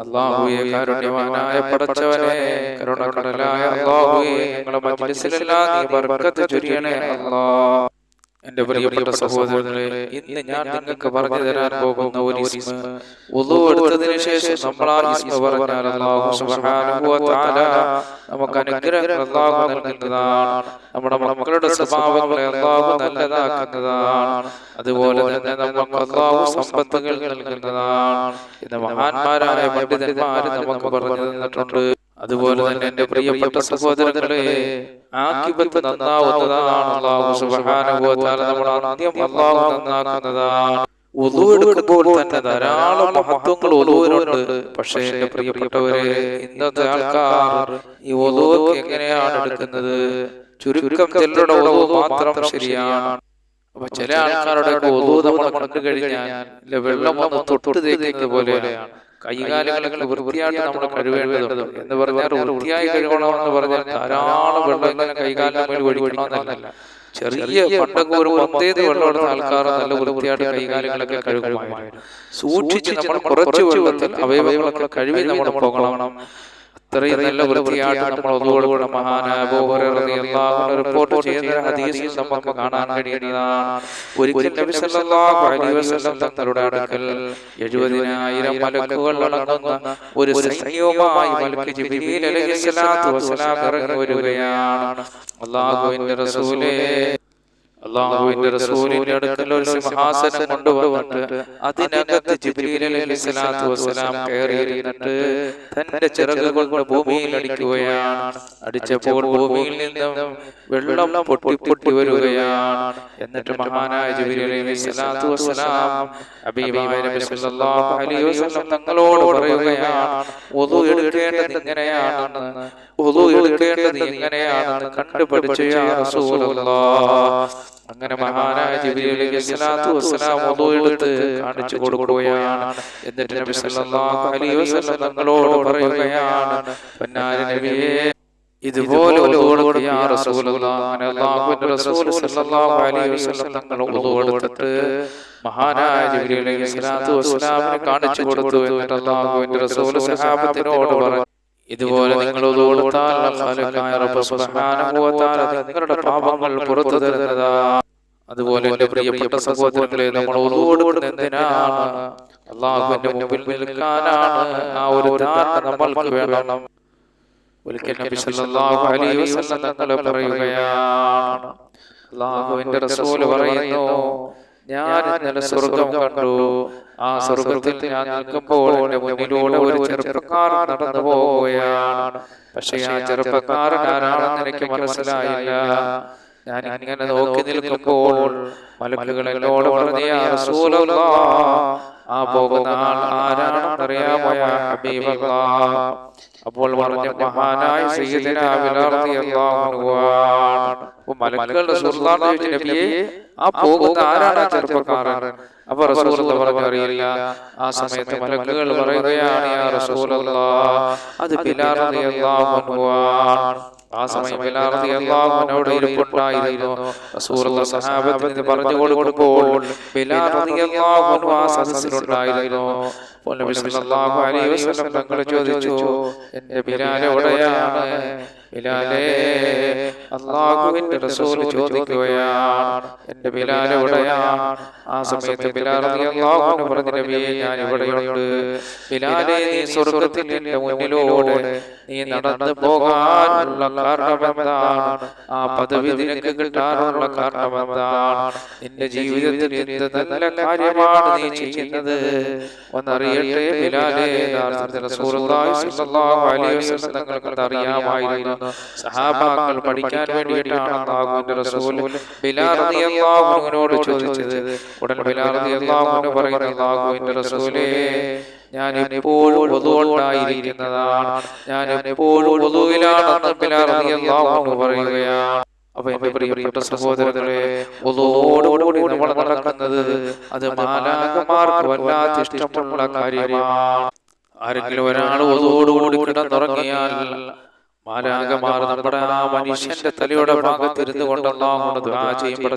അള്ളാഹുവെ കാരുണ്യവാനായ പടച്ചവനെ കരുണക്കടലായ അള്ളാഹുവെ ഞങ്ങളുടെ മജ്ലിസിലെല്ലാം നീ ബർക്കത്ത് ചൊരിയണേ അല്ലാ എന്റെ പ്രിയപ്പെട്ട സഹോദരങ്ങളെ ഇന്ന് ഞാൻ നിങ്ങൾക്ക് പറഞ്ഞു തരാൻ പോകുന്ന ഒരു ഇസ്മ. എടുത്തതിന് ശേഷം നമ്മൾ ആ ഇസ്മ പറഞ്ഞാൽ അല്ലാഹു സുബ്ഹാനഹു വ തആല നമുക്ക് അനുഗ്രഹം അല്ലാഹു നൽകുന്നതാണ്. നമ്മുടെ മക്കളുടെ സ്വഭാവങ്ങളെ അല്ലാഹു നല്ലതാക്കുന്നതാണ് അതുപോലെ തന്നെ നമുക്ക് അല്ലാഹു സമ്പത്തുകൾ നൽകുന്നതാണ്. ഇന്ന് മഹാന്മാരായ പണ്ഡിതന്മാർ നമുക്ക് പറഞ്ഞു തന്നിട്ടുണ്ട്. അതുപോലെ തന്നെ എന്റെ പ്രിയപ്പെട്ട സഹോദരങ്ങളെ ആക്കിപത്ത് നന്നാവുന്നതാണ് അല്ലാഹു സുബ്ഹാനഹു വ തആല നമ്മുടെ അന്ത്യം അല്ലാഹു നന്നാക്കുന്നതാണ്. ഉളു എടുക്കുമ്പോൾ തന്നെ ധാരാളം മഹത്വങ്ങൾ ഉളുവിനുണ്ട് പക്ഷേ എന്റെ പ്രിയപ്പെട്ടവരെ ഇന്നത്തെ ആൾക്കാർ ഈ ഉളു എങ്ങനെയാണ് എടുക്കുന്നത്? ചുരുക്കം ചിലരുടെ ഉളു മാത്രം ശരിയാണ്. അപ്പൊ ചില ആൾക്കാരുടെ ഉളു നമ്മൾ കണ്ടു കഴിഞ്ഞാൽ വെള്ളം വന്ന് തൊട്ട് തേക്കുന്നത് പോലെയാണ്. കൈകാലുകളൊക്കെ വൃത്തിയായിട്ട് നമ്മൾ കഴുകേണ്ടതുണ്ട്. എന്ന് പറഞ്ഞാൽ വൃത്തിയായി കഴുകണമെന്ന് പറഞ്ഞാൽ ധാരാളം വെള്ളം ഇങ്ങനെ കൈകാലിന് മേൽ ഒഴിക്കണമെന്നല്ല ചെറിയ പണ്ടൊക്കെ ഒരു ആൾക്കാർ നല്ല വൃത്തിയായിട്ട് കൈകാലുകളൊക്കെ കഴുകുമായിരുന്നു. സൂക്ഷിച്ച് നമ്മൾ കുറച്ച് വെള്ളത്തിൽ അവയവങ്ങളൊക്കെ കഴുകി നമ്മൾ പോകണം. അത്രയും നല്ല വൃത്തിയായിട്ട് നമ്മൾ ഒന്നുകൂടെ മഹാനായ റിപ്പോർട്ട് ചെയ്യുന്ന ഹദീസിൽ നമുക്ക് കാണാൻ കഴിയുന്നതാണ്. ഒരിക്കൽ നബി സല്ലല്ലാഹു അലൈഹി വസല്ലം തങ്ങളുടെ അടുക്കൽ എഴുപതിനായിരം മലക്കുകൾ അടങ്ങുന്ന ഒരു സൈന്യവുമായി മലക്ക് ജിബ്രീൽ അലൈഹിസ്സലാത്തു വസ്സലാം ഇറങ്ങി വരികയാണ്. അല്ലാഹുവിന്റെ റസൂലേ. അള്ളാഹുവിന്റെ റസൂലിന്റെ അടുക്കൽ ഒരു സിംഹാസനം കൊണ്ടുവന്നിട്ട് അതിനകത്ത് ജിബ്രീൽ അലൈഹിസ്സലാത്തു വസ്സലാം കയറിയിരുന്നിട്ട് തന്റെ ചിറകുകൾ ഭൂമിയിൽ അടിക്കുകയാണ്. അടിച്ചപ്പോൾ ഭൂമിയിൽ നിന്നും വെള്ളം പൊട്ടി പൊട്ടി വരികയാണ്. എന്നിട്ട് മഹാനായ വസ്സലാം വസല്ലം തങ്ങളോട് പറയുകയാണ് എടുക്കേണ്ടത് ഇങ്ങനെയാണെന്ന്. വുദു എടുക്കേണ്ടത് എങ്ങനെയാണെന്ന് കണ്ടുപഠിച്ചു അങ്ങനെ മഹാനായ വസ്സലാം വുദു എടുത്ത് കാണിച്ചു കൊടുക്കുകയാണ് എന്നിട്ട് നബി സല്ലല്ലാഹു അലൈഹി വസല്ലം തങ്ങളോട് പറയുകയാണ് പൊന്നാര നബിയേ ഇതുപോലെ എടുത്തിട്ട് മഹാനായ കാണിച്ചു കൊടുത്തു എന്നിട്ട് റസൂൽ സഹാബത്തിനോട് പറഞ്ഞു ഇതുപോലെ നിങ്ങൾ നിങ്ങളുടെ പാപങ്ങൾ പുറത്തു തരുന്നതാ അതുപോലെ എന്റെ പ്രിയപ്പെട്ട സഹോദരങ്ങളെ നമ്മൾ എന്തിനാണ് അള്ളാഹുവിന്റെ മുമ്പിൽ നിൽക്കാനാണ്. ആ ഒരു ധാരണ നമ്മൾക്ക് വേണം. ഒരിക്കൽ നബി സല്ലല്ലാഹു അലൈഹി വസല്ലം തങ്ങൾ പറയുകയാണ്. അള്ളാഹുവിന്റെ റസൂൽ പറയുന്നു. ഞാൻ ഇന്നലെ സ്വർഗം കണ്ടു. ആ സ്വർഗത്തിൽ ഞാൻ നിൽക്കുമ്പോൾ എന്റെ മുന്നിലൂടെ ഒരു ചെറുപ്പക്കാരൻ നടന്നു പോവുകയാണ്. പക്ഷെ ആ ചെറുപ്പക്കാരൻ ആരാണെന്ന് എനിക്ക് മനസ്സിലായില്ല. ഞാൻ ഇങ്ങനെ നോക്കി നിൽക്കുമ്പോൾ മലക്കുകൾ എന്നോട് പറഞ്ഞ "യാ റസൂലല്ലാഹ്, ആ പോകുന്ന ആൾ ആരാണെന്ന് അറിയാമോ യാ ഹബീബല്ലാഹ്?" അപ്പോൾ പറഞ്ഞ മഹാനായ മലക്കുകളുടെ ആ പോകുന്ന ആരാണ് ചെറുപ്പക്കാരൻ. അപ്പൊ റസൂൽ പറഞ്ഞു അറിയില്ല. ആ സമയത്ത് മലക്കുകൾ പറയുകയാണ് അത് ആണ്. ആ സമയം അൻഹുവിടെ ഇരിപ്പുണ്ടായിരുന്നു. സഹാബത്തിന് പറഞ്ഞു കൊടുക്കുമ്പോൾ അൻഹു ആ സദസ്സിലുണ്ടായിരുന്നു. അപ്പോൾ അലൈഹി വസല്ലം തങ്ങൾ ചോദിച്ചു എന്റെ ബിലാൽ എവിടെയാണ്? ബിലാലേ അള്ളാഹുവിന്റെ റസൂൽ ചോദിക്കുകയാണ് എന്റെ ബിലാൽ എവിടെയാണ്? ആ സമയത്ത് ബിലാൽ പറഞ്ഞു നബിയെ ഞാൻ ഇവിടെയുണ്ട് ബിലാലെ നീ സ്വർഗത്തിൽ എന്റെ മുന്നിലൂടെ നീ നടന്നു പോകാനുള്ള ആ പദവി നിനക്ക് കിട്ടാനുള്ള കാരണം നിന്റെ ജീവിതത്തിൽ എന്ത് നല്ല കാര്യമാണ് നീ ചെയ്യുന്നത്? ഒന്നറിയട്ടെ ബിലാലെ യഥാർത്ഥത്തിൽ റസൂലുള്ളാഹി സ്വല്ലല്ലാഹു അലൈഹി വസല്ലം തങ്ങൾക്ക് അറിയാമായിരുന്നു സഹാബാക്കൾ പഠിക്കാൻ വേണ്ടിയിട്ടാണ് അല്ലാഹുവിന്റെ റസൂൽ ബിലാൽ റളിയല്ലാഹു അൻഹുവിനോട് ചോദിച്ചത്. ഉടൻ ബിലാൽ റളിയല്ലാഹു അൻഹു പറയുന്നു അല്ലാഹുവിന്റെ റസൂലേ ഞാൻ എപ്പോഴും വധുണ്ടായിരിക്കുന്നതാണ് ഞാൻ എപ്പോഴും പൊതുവിലാണെന്ന് ബിലാൽ റളിയല്ലാഹു അൻഹു പറയുകയാണ്. അപ്പൊ എന്റെ പ്രിയപ്പെട്ട സഹോദരങ്ങളെ ഒതോടുകൂടി നമ്മൾ നടക്കുന്നത് അത് മാലാകമാർക്ക് വല്ലാത്ത ഇഷ്ടമുള്ള കാര്യമാണ്. ആരെങ്കിലും ഒരാൾ ഒതോടുകൂടി കിടന്നുറങ്ങിയാൽ മാലാകമാർ നമ്മുടെ ആ മനുഷ്യന്റെ തലയുടെ ഭാഗത്ത് ഇരുന്നു കൊണ്ട് ആ ചെയ്യും.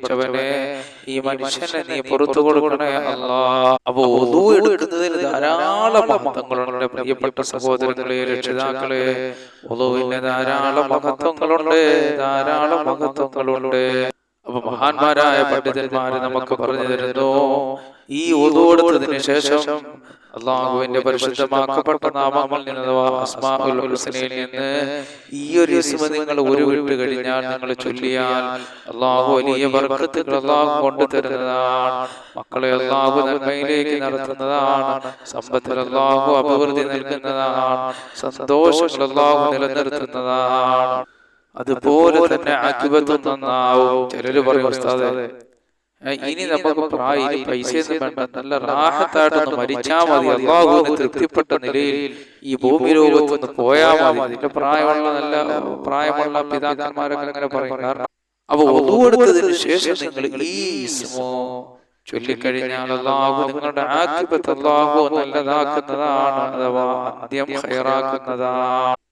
ഈ മനുഷ്യനെ നീ പുറത്തു കൊടുക്കണേ അല്ലാ. അപ്പൊ ഒതു എടുക്കുന്നതിൽ ധാരാളം മഹത്വങ്ങളുണ്ട്. പ്രിയപ്പെട്ട സഹോദരങ്ങളെ രക്ഷിതാക്കളെ ഒതുവിന് ധാരാളം മഹത്വങ്ങളുണ്ട്. ധാരാളം മഹത്വങ്ങളുണ്ട്. അപ്പൊ മഹാന്മാരായ പണ്ഡിതന്മാര് നമുക്ക് പറഞ്ഞു തരുന്നു ഈ ഒതുകൊടുത്തതിന് ശേഷം അള്ളാഹുവിന്റെ പരിശുദ്ധമാക്കപ്പെട്ട നാമങ്ങളിൽ നിന്ന് നിന്ന് ഈ ഒരു ഇസ്മ നിങ്ങൾ ഒരു വിട്ട് കഴിഞ്ഞാൽ നിങ്ങൾ ചൊല്ലിയാൽ അള്ളാഹു വലിയ വർഗത്തിൽ അള്ളാഹു കൊണ്ടു തരുന്നതാണ്. മക്കളെ അള്ളാഹു നന്മയിലേക്ക് നടത്തുന്നതാണ്. സമ്പത്തിൽ അള്ളാഹു അഭിവൃദ്ധി നൽകുന്നതാണ് സന്തോഷങ്ങൾ അള്ളാഹു നിലനിർത്തുന്നതാണ്. അതുപോലെ തന്നെ ആക്കിബത്തും നന്നാവും. ചിലര് പറയും ഉസ്താദെ ഇനി നമുക്ക് പ്രായം പൈസയൊന്നും വേണ്ട. നല്ല റാഹത്തായിട്ടൊന്ന് മരിച്ചാൽ മതി. അള്ളാഹുവിന് തൃപ്തിപ്പെട്ട നിലയിൽ ഈ ഭൂമി ലോകത്തൊന്ന് പോയാൽ മതി. എന്റെ പ്രായമുള്ള നല്ല പ്രായമുള്ള പിതാക്കന്മാരൊക്കെ അങ്ങനെ പറയും. കാരണം അപ്പൊ ഒതുവെടുത്തതിന് ശേഷം നിങ്ങൾ ഈ ചൊല്ലിക്കഴിഞ്ഞാൽ അള്ളാഹു നിങ്ങളുടെ ആക്കിബത്ത് അള്ളാഹു നല്ലതാക്കുന്നതാണ് അഥവാ അന്ത്യം ഹയറാക്കുന്നതാണ്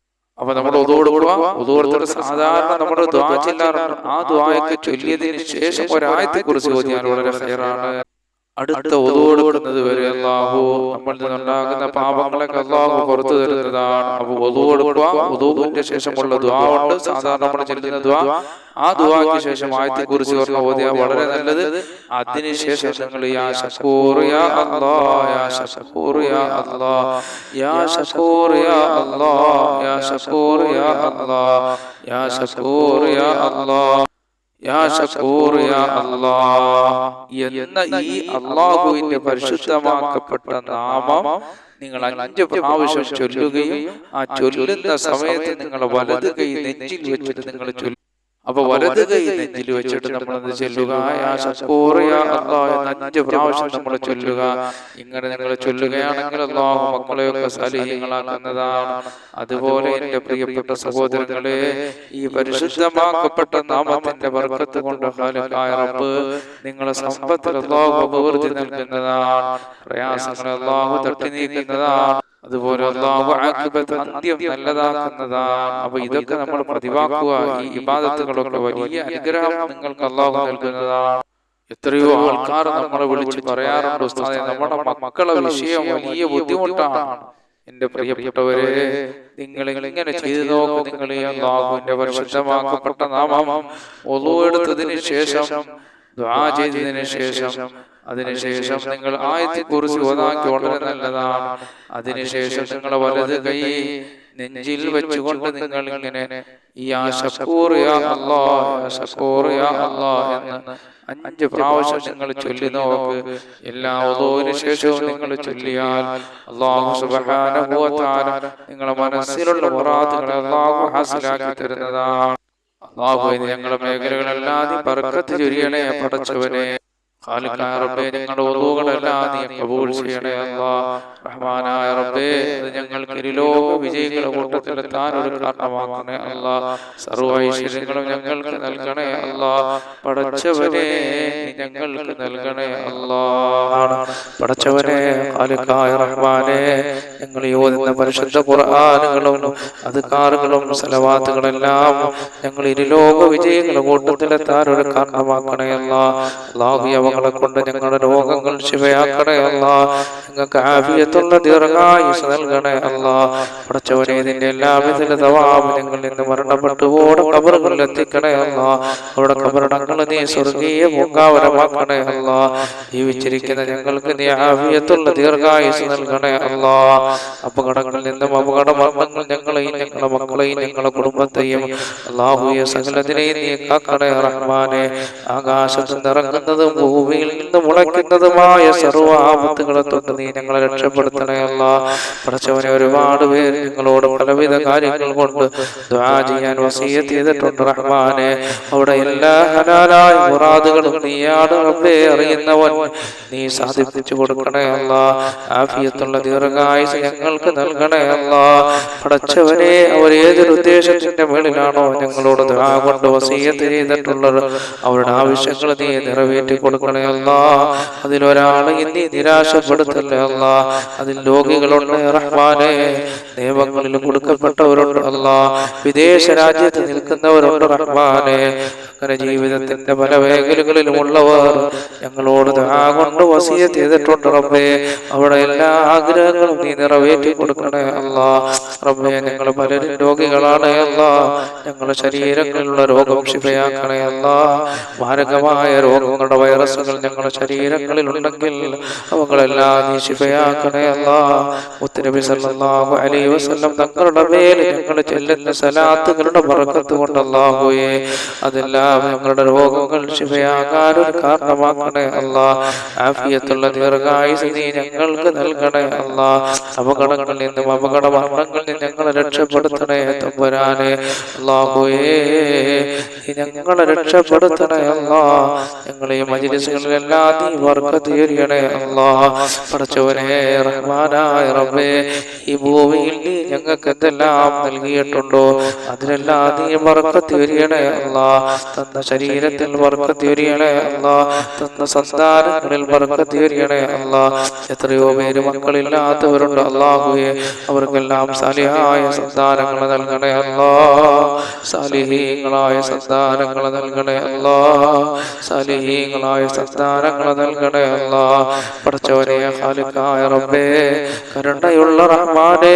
അപ്പൊ നമ്മൾ ഒതുകൊടുക്കുക ഒതുകൊടുത്തിട്ട് സാധാരണ നമ്മുടെ ദ്വാ ചെല്ലാറുണ്ട്. ആ ദ്വായൊക്കെ ചൊല്ലിയതിന് ശേഷം ഒരായത്തെ കുറിച്ച് ചോദിക്കാൻ വളരെ ഫെയറാണ് അടുത്ത ഒതുകൊടുക്കുന്നത് വരെ അള്ളാഹു നമ്മൾ നിന്നുണ്ടാകുന്ന പാപങ്ങളൊക്കെ അള്ളാഹു പുറത്തു തരുന്നതാണ്. അപ്പൊ ഒതു കൊടുക്കുക ഒതുവിന്റെ ശേഷമുള്ള ദ്വാ ഉണ്ട്. സാധാരണ നമ്മൾ ചെല്ലുന്ന ദ്വാ ആ ദ്വാക്ക് ശേഷം ആയത്തെ കുറിച്ച് പറഞ്ഞ ഓതിയ വളരെ നല്ലത് അതിനുശേഷം നിങ്ങൾ യാ ശക്കൂർ യാ അല്ലാ യാ ശക്കൂർ യാ അല്ലാ യാ ശക്കൂർ യാ അല്ലാ യാ ശക്കൂർ യാ അല്ലാ യാ ശക്കൂർ യാ അല്ലാ യാ യാ അല്ലാ. എന്ന ഈ അള്ളാഹുവിന്റെ പരിശുദ്ധമാക്കപ്പെട്ട നാമം നിങ്ങൾ അഞ്ച് പ്രാവശ്യം ചൊല്ലുകയും ആ ചൊല്ലുന്ന സമയത്ത് നിങ്ങൾ വലത് കൈ നെഞ്ചിൽ വെച്ചിട്ട് നിങ്ങൾ അപ്പൊ വലത് കൈ നെഞ്ചിൽ വെച്ചിട്ട് നമ്മൾ എന്ത് ചൊല്ലുക? അഞ്ച് പ്രാവശ്യം നമ്മൾ ചൊല്ലുക. ഇങ്ങനെ നിങ്ങൾ ചൊല്ലുകയാണെങ്കിൽ അള്ളാഹു മക്കളെയൊക്കെ സലീഹങ്ങളാക്കുന്നതാണ് അതുപോലെ എന്റെ പ്രിയപ്പെട്ട സഹോദരങ്ങളെ ഈ പരിശുദ്ധമാക്കപ്പെട്ട നാമത്തിന്റെ വർക്കത്ത് കൊണ്ട് റബ്ബ് നിങ്ങളെ സമ്പത്തിൽ അള്ളാഹു അഭിവൃദ്ധി നൽകുന്നതാണ് പ്രയാസങ്ങൾ അള്ളാഹു തട്ടി നീക്കുന്നതാണ് അതുപോലെ അന്ത്യം നല്ലതാക്കുന്നതാണ് അപ്പൊ ഇതൊക്കെ നമ്മൾ പ്രതിഭാക്കുക ഈ ഇബാദത്തുകളൊക്കെ വലിയ അനുഗ്രഹം നിങ്ങൾക്ക് അള്ളാഹു നൽകുന്നതാണ് എത്രയോ ആൾക്കാർ നമ്മളെ വിളിച്ച് പറയാറുണ്ട് ഉസ്താദെ നമ്മുടെ മക്കളെ വിഷയം വലിയ ബുദ്ധിമുട്ടാണ്. എന്റെ പ്രിയപ്പെട്ടവരെ നിങ്ങൾ ഇങ്ങനെ ചെയ്തു നോക്ക് നിങ്ങൾ ഈ അള്ളാഹുവിന്റെ പരിശുദ്ധമാക്കപ്പെട്ട നാമം ഒതുവെടുത്തതിന് ശേഷം ദ്വാ ചെയ്തതിന് ശേഷം അതിനുശേഷം നിങ്ങൾ ആയത്തെ കുറിച്ച് ഓതാക്കി വളരെ നല്ലതാണ്. അതിനുശേഷം നിങ്ങൾ വലത് കൈ നെഞ്ചിൽ വെച്ചുകൊണ്ട് നിങ്ങൾ ഇങ്ങനെ യാ അല്ലാ യാ യാ അല്ലാ എന്ന് അഞ്ച് പ്രാവശ്യം നിങ്ങൾ ചൊല്ലി നോക്ക്. എല്ലാ ഉദോവിന് ശേഷവും നിങ്ങൾ ചൊല്ലിയാൽ അള്ളാഹു സുബ്ഹാനഹു വ തആല നിങ്ങളുടെ മനസ്സിലുള്ള മുറാദുകളെ അള്ളാഹു ഹാസിലാക്കി തരുന്നതാണ്. അള്ളാഹു ഞങ്ങളുടെ മേഖലകളെല്ലാം ബർക്കത്ത് ചൊരിയണേ പടച്ചവനെ. ഖാലിഖായ റബ്ബേ ഞങ്ങളുടെ ഒതുകളെല്ലാം നീ കബൂൾ ചെയ്യണേ അല്ലാ. റഹ്മാനായ റബ്ബേ അത് ഞങ്ങൾക്ക് ഇരുലോക വിജയികളുടെ കൂട്ടത്തിലെത്താൻ ഒരു കാരണമാക്കണേ അല്ലാ. സർവ ഐശ്വര്യങ്ങളും ഞങ്ങൾക്ക് നൽകണേ അല്ലാ. പടച്ചവനെ ഞങ്ങൾക്ക് നൽകണേ അല്ലാ. പടച്ചവനെ ഖാലിക്കായ റഹ്മാനെ ഞങ്ങൾ യോജിക്കുന്ന പരിശുദ്ധ ഖുർആനുകളും അധികാറുകളും സലവാത്തുകളെല്ലാം ഞങ്ങൾ ഇരുലോക വിജയങ്ങളുടെ കൂട്ടത്തിലെത്താൻ ഒരു കാരണമാക്കണേ അല്ലാ. അവങ്ങളെ കൊണ്ട് ഞങ്ങളുടെ രോഗങ്ങൾ ശിവയാക്കണേ അല്ല. ഞങ്ങൾക്ക് ആഫിയത്തുള്ള ദീർഘായുസ് നൽകണേ അല്ല. പടച്ചവനെ ഇതിന്റെ എല്ലാവിധ തവാബ് ഞങ്ങൾ ഇന്ന് മരണപ്പെട്ടു ഓടെ കബറുകളിൽ എത്തിക്കണേ അല്ല. അവിടെ കബറടങ്ങൾ നീ സ്വർഗീയ പൂങ്കാവരമാക്കണേ അല്ല. ജീവിച്ചിരിക്കുന്ന ഞങ്ങൾക്ക് നീ ആഫിയത്തുള്ള ദീർഘായുസ് നൽകണേ അല്ല. അപകടങ്ങളിൽ നിന്നും അപകട മരണങ്ങൾ ഞങ്ങളെയും ഞങ്ങളുടെ മക്കളെയും ഞങ്ങളുടെ കുടുംബത്തെയും അള്ളാഹുയെ സകലത്തിനെയും നീ കാക്കണേ റഹ്മാനെ. ആകാശത്ത് നിറങ്ങുന്നതും ഭൂമിയിൽ നിന്ന് മുളയ്ക്കുന്നതുമായ സർവാപത്തുകളെ തൊട്ട് നീ ഞങ്ങളെ രക്ഷപ്പെടുത്തണയല്ല പഠിച്ചവനെ ഒരുപാട് പേര് നിങ്ങളോട് പലവിധ കാര്യങ്ങൾ കൊണ്ട് ചെയ്യാൻ വസീയത്ത് ചെയ്തിട്ടുണ്ട് റഹ്മാനെ. അവിടെ എല്ലാ ഹലാലായ മുറാദുകളും നീയാണ് റബ്ബേ അറിയുന്നവൻ. നീ സാധിപ്പിച്ചു കൊടുക്കണയല്ല ആഫിയത്തുള്ള ദീർഘായുസ് ഞങ്ങൾക്ക് നൽകണയല്ല പഠിച്ചവനെ അവർ ഏതൊരു ഉദ്ദേശത്തിന്റെ മേളിലാണോ ഞങ്ങളോട് ദ്വാ കൊണ്ട് വസീയത്ത് ചെയ്തിട്ടുള്ളത്. അവരുടെ ആവശ്യങ്ങൾ നീ നിറവേറ്റി കൊടുക്കണേ അല്ല അതിലൊരാളെ നീ നിരാശപ്പെടുത്തല്ലേ അല്ല അതിൽ രോഗികളുണ്ട് റഹ്മാനെ നിയമങ്ങളിലും കൊടുക്കപ്പെട്ടവരുണ്ട് അല്ല വിദേശ രാജ്യത്ത് നിൽക്കുന്നവരുണ്ട് റഹ്മാനെ അങ്ങനെ ജീവിതത്തിന്റെ പല മേഖലകളിലും ഉള്ളവർ ഞങ്ങളോട് കൊണ്ട് വസീയ ചെയ്തിട്ടുണ്ട് റബ്ബേ. അവിടെ എല്ലാ ആഗ്രഹങ്ങളും നീ നിറവേറ്റി കൊടുക്കണേ അല്ല. റബ്ബേ ഞങ്ങൾ പലരും രോഗികളാണ് അല്ല. ഞങ്ങളുടെ ശരീരങ്ങളിലുള്ള രോഗം ക്ഷിപയാക്കണേ അല്ല. മാരകമായ രോഗങ്ങളുടെ വൈറസുകൾ ഞങ്ങളുടെ ശരീരങ്ങളിൽ ഉണ്ടെങ്കിൽ അവകളെല്ലാം നീ ശിഫയാക്കണേ സല്ലല്ലാഹു അലൈഹി വസല്ലം തങ്ങളുടെ മേൽ ഞങ്ങൾ ചെല്ലുന്ന സലാത്തുകളുടെ ബർക്കത്ത് കൊണ്ട് അല്ലാഹുവേ അതെല്ലാം ഞങ്ങളുടെ രോഗങ്ങൾ ശിഫയാകാൻ ഒരു കാരണമാക്കണേ അല്ലാ. ആഫിയത്തുള്ള ദീർഘായുസ് നീ ഞങ്ങൾക്ക് നൽകണേ അല്ലാ. അപകടങ്ങളിൽ നിന്നും അപകട മരണങ്ങളിൽ നിന്ന് ഞങ്ങളെ രക്ഷപ്പെടുത്തണേ തമ്പുരാനെ. അല്ലാഹുവേ ഞങ്ങളെ രക്ഷപ്പെടുത്തണേ അല്ലാ. ഞങ്ങളെ മജിലിസുകളിലെല്ലാം നീ വർക്കത്ത് ചെയ്യണേ അല്ലാ പഠിച്ചവനെ റഹ്മാനായ റബ്ബേ ഈ ഭൂമിയിൽ നീ ഞങ്ങൾക്ക് എന്തെല്ലാം നൽകിയിട്ടുണ്ടോ? അതിനെല്ലാം നീ വർക്കത്ത് അല്ലാ തന്ന ശരീരത്തിൽ വർക്കത്ത് ചെയ്യണേ അല്ലാ തന്ന സന്താനങ്ങളിൽ വർക്കത്ത് ചെയ്യണേ അല്ലാ എത്രയോ പേര് മക്കളില്ലാത്തവരുണ്ട് അള്ളാഹുയെ അവർക്കെല്ലാം സാലിഹായ സന്താനങ്ങൾ നൽകണേ അല്ലാ സാലിഹീങ്ങളായ സന്താനങ്ങൾ നൽകണേ അല്ലാ സാലിഹീങ്ങളായ സന്താനങ്ങൾ നൽകണേ അല്ലാ. പഠിച്ചവനെ ഖാലിഖായ റബ്ബേ കരുണയുള്ള റഹ്മാനെ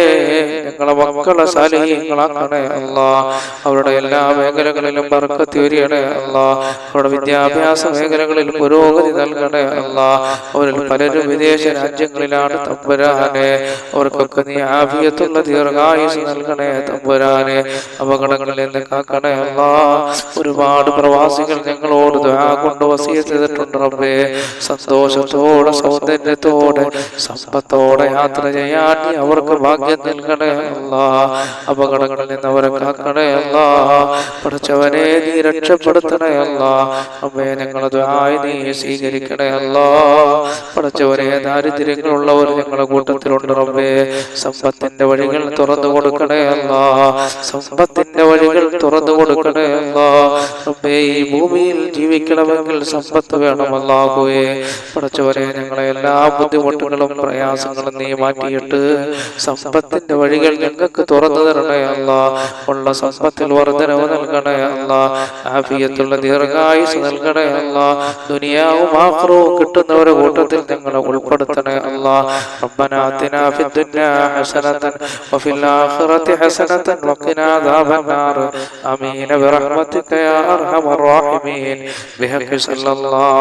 ഞങ്ങളെ മക്കളെ സാലിഹീങ്ങളാക്കണേ അല്ലാ. അവരുടെ എല്ലാ മേഖലകളിലും ബർക്കത്ത് വരികണേ അല്ലാ. അവരുടെ വിദ്യാഭ്യാസ മേഖലകളിൽ പുരോഗതി നൽകണേ അല്ലാ. അവരിൽ പലരും വിദേശ രാജ്യങ്ങളിലാണ് തമ്പുരാനെ. അവർക്കൊക്കെ നീ ആഭിയത്തുള്ള ദീർഘായുസ് നൽകണേ തമ്പുരാനെ. അപകടങ്ങളിൽ നിന്ന് കാക്കണേ അല്ലാ. ഒരുപാട് പ്രവാസികൾ ഞങ്ങളോട് കൊണ്ട് വസിയ ചെയ്തിട്ടുണ്ട്. റബ്ബേ സന്തോഷത്തോടെ സൗന്ദര്യത്തോടെ സമ്പത്തോടെ യാത്ര ചെയ്യാൻ അവർക്ക് ഭാഗ്യം നൽകണേ അപകടങ്ങളിൽ നിന്ന് അവരെ കാക്കണേ അല്ലാ. പഠിച്ചവനെ നീ രക്ഷപ്പെടുത്തണേ അല്ലാ. അമ്മേ ഞങ്ങളത് ആയി നീ സ്വീകരിക്കണേ അല്ലാ. പഠിച്ചവരെ ദാരിദ്ര്യങ്ങളുള്ളവർ ഞങ്ങളുടെ കൂട്ടത്തിലുണ്ട് റബ്ബേ. സമ്പത്തിന്റെ വഴികൾ തുറന്നു കൊടുക്കണേ അല്ലാ. സമ്പത്തിന്റെ വഴികൾ തുറന്നു കൊടുക്കണേ അല്ലാ. റബ്ബേ ഈ ഭൂമിയിൽ ജീവിക്കണമെങ്കിൽ സമ്പത്ത് വേണമല്ലാകുവേ പഠിച്ചവരെ ഞങ്ങളെ എല്ലാ ബുദ്ധിമുട്ടുകളും പ്രയാസങ്ങളും നീ മാറ്റിയിട്ട് സമ്പത്തിന്റെ വഴികൾ ഞങ്ങൾക്ക് തുറന്നു തരണേ അല്ല ഉള്ള സമ്പത്തിൽ വർധനവ് നൽകണേ അല്ല ആഫിയത്തുള്ള ദീർഘായുസ് നൽകണേ അല്ല ദുനിയാവും ആക്രവും കിട്ടുന്നവരെ കൂട്ടത്തിൽ ഞങ്ങളെ ഉൾപ്പെടുത്തണേ അല്ല ربنا آتنا في الدنيا حسنة وفي الآخرة حسنة وقنا عذاب النار آمين برحمتك يا أرحم الراحمين بحق صلى